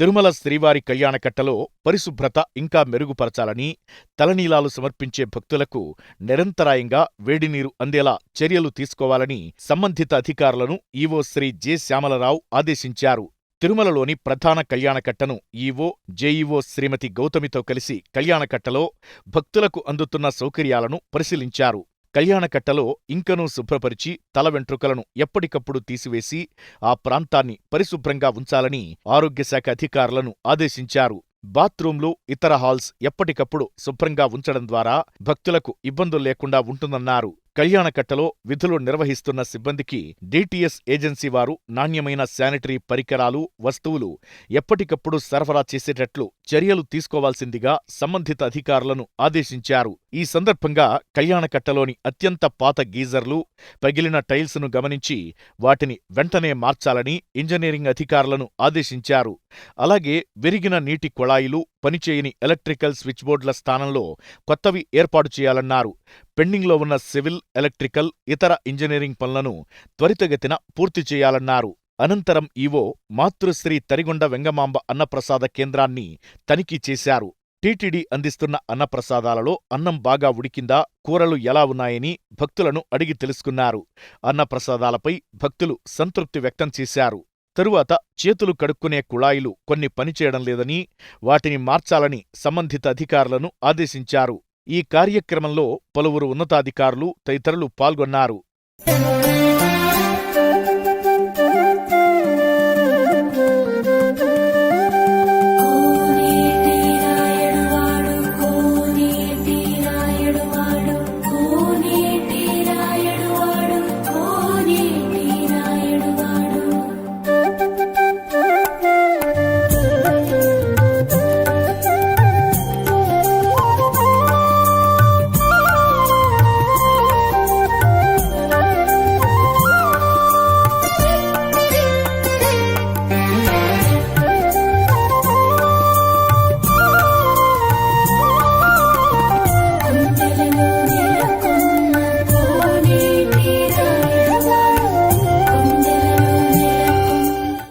తిరుమల శ్రీవారి కళ్యాణకట్టలో పరిశుభ్రత ఇంకా మెరుగుపరచాలని తలనీలాలు సమర్పించే భక్తులకు నిరంతరాయంగా వేడినీరు అందేలా చర్యలు తీసుకోవాలని సంబంధిత అధికారులను ఈవో శ్రీ జె. శ్యామలరావు ఆదేశించారు. తిరుమలలోని ప్రధాన కళ్యాణకట్టను ఈవో జేఈఓ శ్రీమతి గౌతమితో కలిసి కళ్యాణకట్టలో భక్తులకు అందుతున్న సౌకర్యాలను పరిశీలించారు. కళ్యాణకట్టలో ఇంకనూ శుభ్రపరిచి తల వెంట్రుకలను ఎప్పటికప్పుడు తీసివేసి ఆ ప్రాంతాన్ని పరిశుభ్రంగా ఉంచాలని ఆరోగ్యశాఖ అధికారులను ఆదేశించారు. బాత్రూంలు ఇతర హాల్స్ ఎప్పటికప్పుడు శుభ్రంగా ఉంచడం ద్వారా భక్తులకు ఇబ్బందులు లేకుండా ఉంటుందన్నారు. కళ్యాణకట్టలో విధులు నిర్వహిస్తున్న సిబ్బందికి డిటిఎస్ ఏజెన్సీ వారు నాణ్యమైన శానిటరీ పరికరాలు వస్తువులు ఎప్పటికప్పుడు సరఫరా చేసేటట్లు చర్యలు తీసుకోవాల్సిందిగా సంబంధిత అధికారులను ఆదేశించారు. ఈ సందర్భంగా కళ్యాణకట్టలోని అత్యంత పాత గీజర్లు పగిలిన టైల్స్ను గమనించి వాటిని వెంటనే మార్చాలని ఇంజనీరింగ్ అధికారులను ఆదేశించారు. అలాగే విరిగిన నీటి కొళాయిలు పనిచేయని ఎలక్ట్రికల్ స్విచ్ బోర్డుల స్థానంలో కొత్తవి ఏర్పాటు చేయాలన్నారు. పెండింగ్లో ఉన్న సివిల్ ఎలక్ట్రికల్ ఇతర ఇంజనీరింగ్ పనులను త్వరితగతిన పూర్తి చేయాలన్నారు. అనంతరం ఈవో మాతృశ్రీ తరిగొండ వెంగమాంబ అన్నప్రసాద కేంద్రాన్ని తనిఖీ చేశారు. టీటీడీ అందిస్తున్న అన్నప్రసాదాలలో అన్నం బాగా ఉడికిందా కూరలు ఎలా ఉన్నాయని భక్తులను అడిగి తెలుసుకున్నారు. అన్నప్రసాదాలపై భక్తులు సంతృప్తి వ్యక్తం చేశారు. తరువాత చేతులు కడుక్కునే కుళాయిలు కొన్ని పనిచేయడం లేదని వాటిని మార్చాలని సంబంధిత అధికారులను ఆదేశించారు. ఈ కార్యక్రమంలో పలువురు ఉన్నతాధికారులు తదితరులు పాల్గొన్నారు.